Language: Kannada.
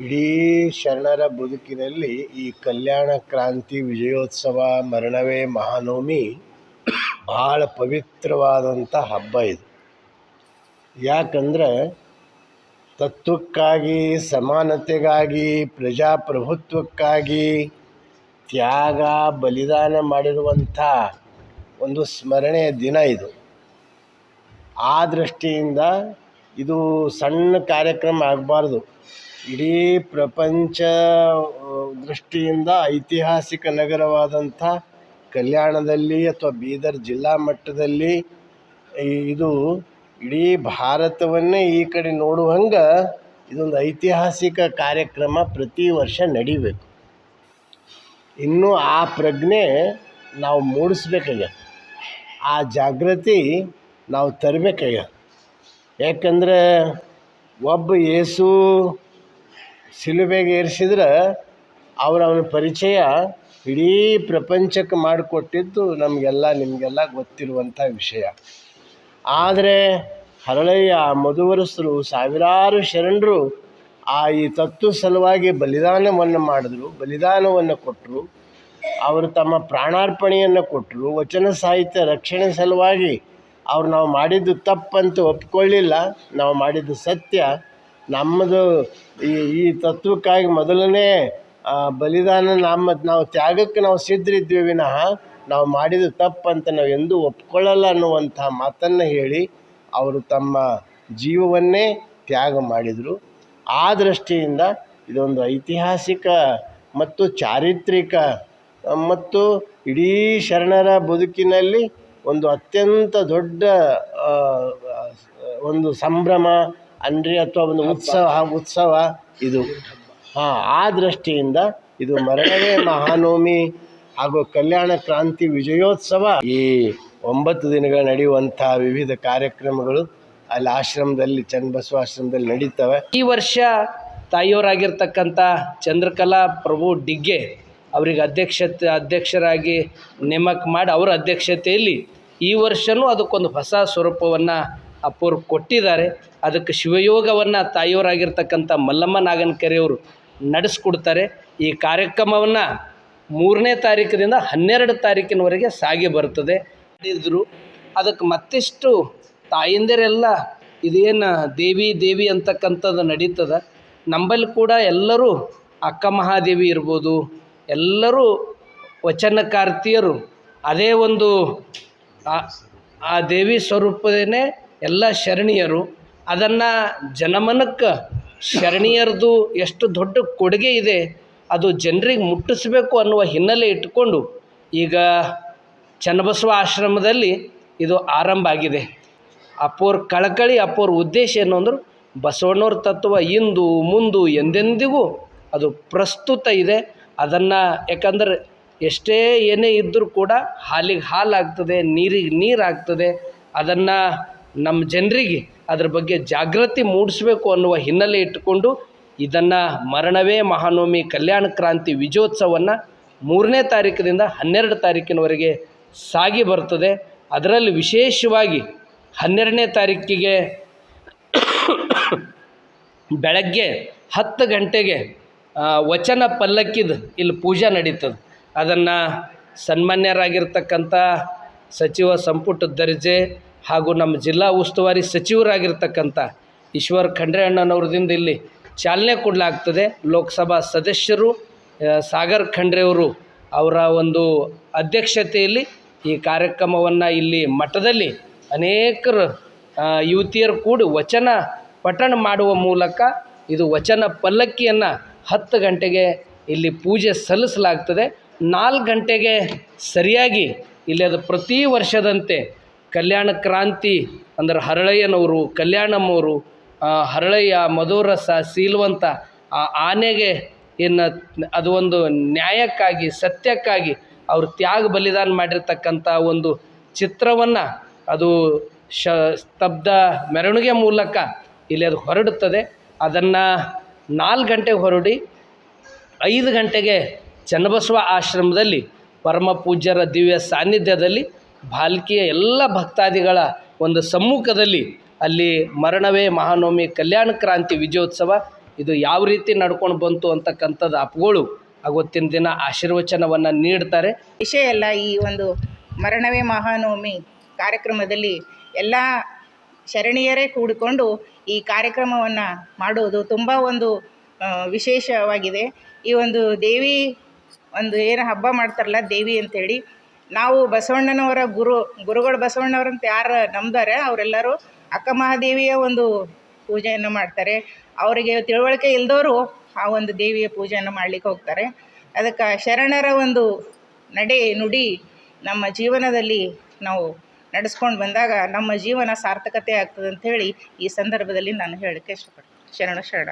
ಇಡೀ ಶರಣರ ಬದುಕಿನಲ್ಲಿ ಈ ಕಲ್ಯಾಣ ಕ್ರಾಂತಿ ವಿಜಯೋತ್ಸವ ಮರಣವೇ ಮಹಾನವಮಿ ಭಾಳ ಪವಿತ್ರವಾದಂಥ ಹಬ್ಬ ಇದು. ಯಾಕಂದ್ರೆ ತತ್ವಕ್ಕಾಗಿ, ಸಮಾನತೆಗಾಗಿ, ಪ್ರಜಾಪ್ರಭುತ್ವಕ್ಕಾಗಿ, ತ್ಯಾಗ, ಬಲಿದಾನ ಮಾಡಿರುವಂಥ ಒಂದು ಸ್ಮರಣೆಯ ದಿನ ಇದು. ಆ ದೃಷ್ಟಿಯಿಂದ ಇದು ಸಣ್ಣ ಕಾರ್ಯಕ್ರಮ ಆಗಬಾರ್ದು. ಇಡೀ ಪ್ರಪಂಚ ದೃಷ್ಟಿಯಿಂದ ಐತಿಹಾಸಿಕ ನಗರವಾದಂಥ ಕಲ್ಯಾಣದಲ್ಲಿ ಅಥವಾ ಬೀದರ್ ಜಿಲ್ಲಾ ಮಟ್ಟದಲ್ಲಿ ಇದು ಇಡೀ ಭಾರತವನ್ನೇ ಈ ಕಡೆ ನೋಡುವಂಗೆ ಇದೊಂದು ಐತಿಹಾಸಿಕ ಕಾರ್ಯಕ್ರಮ ಪ್ರತಿ ವರ್ಷ ನಡಿಬೇಕು. ಇನ್ನೂ ಆ ಪ್ರಜ್ಞೆ ನಾವು ಮೂಡಿಸ್ಬೇಕಾಗ್ಯದ ಆ ಜಾಗೃತಿ ನಾವು ತರಬೇಕಾಗ್ಯದ ಯಾಕಂದ್ರೆ ಒಬ್ಬ ಯೇಸು ಸಿಲುಬೆಗೆ ಏರಿಸಿದ್ರೆ ಅವರ ಅವನ ಪರಿಚಯ ಇಡೀ ಪ್ರಪಂಚಕ್ಕೆ ಮಾಡಿಕೊಟ್ಟಿದ್ದು ನಮಗೆಲ್ಲ, ನಿಮಗೆಲ್ಲ ಗೊತ್ತಿರುವಂಥ ವಿಷಯ. ಆದರೆ ಹರಳಯ್ಯ ಮಧುವರಸರು ಸಾವಿರಾರು ಶರಣರು ಆ ಈ ತತ್ವ ಸಲುವಾಗಿ ಬಲಿದಾನವನ್ನು ಮಾಡಿದ್ರು, ಬಲಿದಾನವನ್ನು ಕೊಟ್ಟರು. ಅವರು ತಮ್ಮ ಪ್ರಾಣಾರ್ಪಣೆಯನ್ನು ಕೊಟ್ಟರು, ವಚನ ಸಾಹಿತ್ಯ ರಕ್ಷಣೆ ಸಲುವಾಗಿ ಅವ್ರು ನಾವು ಮಾಡಿದ್ದು ತಪ್ಪಂತೂ ಒಪ್ಪಿಕೊಳ್ಳಿಲ್ಲ ನಾವು ಮಾಡಿದ್ದು ಸತ್ಯ. ನಮ್ಮದು ಈ ಈ ತತ್ವಕ್ಕಾಗಿ ಮೊದಲನೇ ಬಲಿದಾನ ನಮ್ಮ, ನಾವು ತ್ಯಾಗಕ್ಕೆ ನಾವು ಸಿದ್ಧರಿದ್ವಿ ವಿನಃ ನಾವು ಮಾಡಿದ್ದು ತಪ್ಪಂತ ನಾವು ಎಂದೂ ಒಪ್ಕೊಳ್ಳಲ್ಲ ಅನ್ನುವಂಥ ಮಾತನ್ನು ಹೇಳಿ ಅವರು ತಮ್ಮ ಜೀವವನ್ನೇ ತ್ಯಾಗ ಮಾಡಿದರು. ಆ ದೃಷ್ಟಿಯಿಂದ ಇದೊಂದು ಐತಿಹಾಸಿಕ ಮತ್ತು ಚಾರಿತ್ರಿಕ ಮತ್ತು ಇಡೀ ಶರಣರ ಬದುಕಿನಲ್ಲಿ ಒಂದು ಅತ್ಯಂತ ದೊಡ್ಡ ಒಂದು ಸಂಭ್ರಮ ಅಂದರೆ ಅಥವಾ ಒಂದು ಉತ್ಸವ ಉತ್ಸವ ಇದು. ಹಾಂ ಆ ದೃಷ್ಟಿಯಿಂದ ಇದು ಮರಣವೇ ಮಹಾನವಮಿ ಹಾಗೂ ಕಲ್ಯಾಣ ಕ್ರಾಂತಿ ವಿಜಯೋತ್ಸವ. ಈ ಒಂಬತ್ತು ದಿನಗಳ ನಡೆಯುವಂಥ ವಿವಿಧ ಕಾರ್ಯಕ್ರಮಗಳು ಅಲ್ಲಿ ಆಶ್ರಮದಲ್ಲಿ ಚನ್ನಬಸವ ಆಶ್ರಮದಲ್ಲಿ ನಡೀತವೆ. ಈ ವರ್ಷ ತಾಯಿಯವರಾಗಿರ್ತಕ್ಕಂಥ ಚಂದ್ರಕಲಾ ಪ್ರಭು ಡಿಗ್ಗೆ ಅವರಿಗೆ ಅಧ್ಯಕ್ಷತೆ, ಅಧ್ಯಕ್ಷರಾಗಿ ನೇಮಕ ಮಾಡಿ ಅವರ ಅಧ್ಯಕ್ಷತೆಯಲ್ಲಿ ಈ ವರ್ಷವೂ ಅದಕ್ಕೊಂದು ಹೊಸ ಸ್ವರೂಪವನ್ನು ಅಪ್ಪರು ಕೊಟ್ಟಿದ್ದಾರೆ. ಅದಕ್ಕೆ ಶಿವಯೋಗವನ್ನು ತಾಯಿಯವರಾಗಿರ್ತಕ್ಕಂಥ ಮಲ್ಲಮ್ಮ ನಾಗನಕೆರೆಯವರು ನಡೆಸ್ಕೊಡ್ತಾರೆ. ಈ ಕಾರ್ಯಕ್ರಮವನ್ನು ಮೂರನೇ ತಾರೀಕಿನಿಂದ ಹನ್ನೆರಡು ತಾರೀಕಿನವರೆಗೆ ಸಾಗಿ ಬರ್ತದೆ. ಇದ್ದರು ಅದಕ್ಕೆ ಮತ್ತಿಷ್ಟು ತಾಯಂದಿರೆಲ್ಲ ಇದೇನು ದೇವಿ ದೇವಿ ಅಂತಕ್ಕಂಥದ್ದು ನಡೀತದೆ. ನಂಬಲ್ಲಿ ಕೂಡ ಎಲ್ಲರೂ ಅಕ್ಕ ಮಹಾದೇವಿ ಇರ್ಬೋದು ಎಲ್ಲರೂ ವಚನಕಾರ್ತಿಯರು. ಅದೇ ಒಂದು ಆ- ದೇವಿ ಸ್ವರೂಪದೇ ಎಲ್ಲ ಶರಣೀಯರು. ಅದನ್ನು ಜನಮನಕ್ಕೆ ಶರಣೀಯರದು ಎಷ್ಟು ದೊಡ್ಡ ಕೊಡುಗೆ ಇದೆ, ಅದು ಜನರಿಗೆ ಮುಟ್ಟಿಸ್ಬೇಕು ಅನ್ನುವ ಹಿನ್ನೆಲೆ ಇಟ್ಟುಕೊಂಡು ಈಗ ಚನ್ನಬಸವ ಆಶ್ರಮದಲ್ಲಿ ಇದು ಆರಂಭ ಆಗಿದೆ. ಅಪ್ಪೋರ್ ಕಳಕಳಿ ಅಪ್ಪೋರ್ ಉದ್ದೇಶ ಏನು ಅಂದ್ರೆ ಬಸವಣ್ಣವ್ರ ತತ್ವ ಇಂದು, ಮುಂದು ಎಂದೆಂದಿಗೂ ಅದು ಪ್ರಸ್ತುತ ಇದೆ. ಅದನ್ನು ಯಾಕಂದ್ರೆ ಎಷ್ಟೇ ಏನೇ ಇದ್ದರೂ ಕೂಡ ಹಾಲಿಗೆ ಹಾಲು ಆಗ್ತದೆ ನೀರಿಗೆ ನೀರು ಆಗ್ತದೆ ಅದನ್ನು ನಮ್ಮ ಜನರಿಗೆ ಅದ್ರ ಬಗ್ಗೆ ಜಾಗೃತಿ ಮೂಡಿಸ್ಬೇಕು ಅನ್ನುವ ಹಿನ್ನೆಲೆ ಇಟ್ಟುಕೊಂಡು ಇದನ್ನು ಮರಣವೇ ಮಹಾನವಮಿ ಕಲ್ಯಾಣ ಕ್ರಾಂತಿ ವಿಜಯೋತ್ಸವವನ್ನು ಮೂರನೇ ತಾರೀಕಿನಿಂದ ಹನ್ನೆರಡು ತಾರೀಕಿನವರೆಗೆ ಸಾಗಿ ಬರ್ತದೆ. ಅದರಲ್ಲಿ ವಿಶೇಷವಾಗಿ ಹನ್ನೆರಡನೇ ತಾರೀಕಿಗೆ ಬೆಳಗ್ಗೆ ಹತ್ತು ಗಂಟೆಗೆ ವಚನ ಪಲ್ಲಕ್ಕಿದು ಇಲ್ಲಿ ಪೂಜೆ ನಡೀತದೆ. ಅದನ್ನು ಸನ್ಮಾನ್ಯರಾಗಿರ್ತಕ್ಕಂಥ ಸಚಿವ ಸಂಪುಟ ದರ್ಜೆ ಹಾಗೂ ನಮ್ಮ ಜಿಲ್ಲಾ ಉಸ್ತುವಾರಿ ಸಚಿವರಾಗಿರ್ತಕ್ಕಂಥ ಈಶ್ವರ್ ಖಂಡ್ರೆ ಅಣ್ಣನವ್ರದಿಂದ ಇಲ್ಲಿ ಚಾಲನೆ ಕೊಡಲಾಗ್ತದೆ. ಲೋಕಸಭಾ ಸದಸ್ಯರು ಸಾಗರ್ ಖಂಡ್ರೆಯವರು ಅವರ ಒಂದು ಅಧ್ಯಕ್ಷತೆಯಲ್ಲಿ ಈ ಕಾರ್ಯಕ್ರಮವನ್ನು ಇಲ್ಲಿ ಮಠದಲ್ಲಿ ಅನೇಕರು ಯುವತಿಯರು ಕೂಡಿ ವಚನ ಪಠಣ ಮಾಡುವ ಮೂಲಕ ಇದು ವಚನ ಪಲ್ಲಕ್ಕಿಯನ್ನು ಹತ್ತು ಗಂಟೆಗೆ ಇಲ್ಲಿ ಪೂಜೆ ಸಲ್ಲಿಸಲಾಗ್ತದೆ. ನಾಲ್ಕು ಗಂಟೆಗೆ ಸರಿಯಾಗಿ ಇಲ್ಲಿ ಅದು ಪ್ರತಿ ವರ್ಷದಂತೆ ಕಲ್ಯಾಣ ಕ್ರಾಂತಿ ಅಂದ್ರೆ ಹರಳಯ್ಯನವರು, ಕಲ್ಯಾಣಮ್ಮವರು ಹರಳಯ್ಯ ಮಧುರಸ ಸೀಲ್ವಂತ, ಆ, ಆನೆಗೆ ಏನು ಅದು ಒಂದು ನ್ಯಾಯಕ್ಕಾಗಿ, ಸತ್ಯಕ್ಕಾಗಿ ಅವರು ತ್ಯಾಗ ಬಲಿದಾನ ಮಾಡಿರ್ತಕ್ಕಂಥ ಒಂದು ಚಿತ್ರವನ್ನು ಅದು ಶ, ಸ್ತಬ್ಧ ಮೆರವಣಿಗೆ ಮೂಲಕ ಇಲ್ಲಿ ಅದು ಹೊರಡುತ್ತದೆ. ಅದನ್ನು ನಾಲ್ಕು ಗಂಟೆಗೆ ಹೊರಡಿ, ಐದು ಗಂಟೆಗೆ ಚನ್ನಬಸವ ಆಶ್ರಮದಲ್ಲಿ ಪರಮ ಪೂಜ್ಯರ ದಿವ್ಯ ಸಾನ್ನಿಧ್ಯದಲ್ಲಿ ಬಾಲ್ಕಿಯ ಎಲ್ಲ ಭಕ್ತಾದಿಗಳ ಒಂದು ಸಮ್ಮುಖದಲ್ಲಿ ಅಲ್ಲಿ ಮರಣವೇ ಮಹಾನವಮಿ ಕಲ್ಯಾಣ ಕ್ರಾಂತಿ ವಿಜಯೋತ್ಸವ ಇದು ಯಾವ ರೀತಿ ನಡ್ಕೊಂಡು ಬಂತು ಅಂತಕ್ಕಂಥದ್ದು ಅಪ್ಗಳು ಅವತ್ತಿನ ದಿನ ಆಶೀರ್ವಚನವನ್ನು ನೀಡ್ತಾರೆ. ವಿಷಯ ಎಲ್ಲ ಈ ಒಂದು ಮರಣವೇ ಮಹಾನವಮಿ ಕಾರ್ಯಕ್ರಮದಲ್ಲಿ ಎಲ್ಲ ಶರಣೀಯರೇ ಕೂಡಿಕೊಂಡು ಈ ಕಾರ್ಯಕ್ರಮವನ್ನು ಮಾಡುವುದು ತುಂಬ ಒಂದು ವಿಶೇಷವಾಗಿದೆ. ಈ ಒಂದು ದೇವಿ ಒಂದು ಏನು ಹಬ್ಬ ಮಾಡ್ತಾರಲ್ಲ, ದೇವಿ ಅಂತೇಳಿ, ನಾವು ಬಸವಣ್ಣನವರ ಗುರು, ಗುರುಗಳು ಬಸವಣ್ಣವರಂತ ಯಾರು ನಂಬ್ತಾರೆ ಅವರೆಲ್ಲರೂ ಅಕ್ಕ ಮಹಾದೇವಿಯ ಒಂದು ಪೂಜೆಯನ್ನು ಮಾಡ್ತಾರೆ. ಅವರಿಗೆ ತಿಳುವಳಿಕೆ ಇಲ್ಲದವರು ಆ ಒಂದು ದೇವಿಯ ಪೂಜೆಯನ್ನು ಮಾಡಲಿಕ್ಕೆ ಹೋಗ್ತಾರೆ. ಅದಕ್ಕೆ ಶರಣರ ಒಂದು ನಡೆ ನುಡಿ ನಮ್ಮ ಜೀವನದಲ್ಲಿ ನಾವು ನಡೆಸ್ಕೊಂಡು ಬಂದಾಗ ನಮ್ಮ ಜೀವನ ಸಾರ್ಥಕತೆ ಆಗ್ತದೆ ಹೇಳಿ ಈ ಸಂದರ್ಭದಲ್ಲಿ ನಾನು ಹೇಳಲಿಕ್ಕೆ ಇಷ್ಟಪಡ್ತೀನಿ. ಶರಣ ಶರಣ.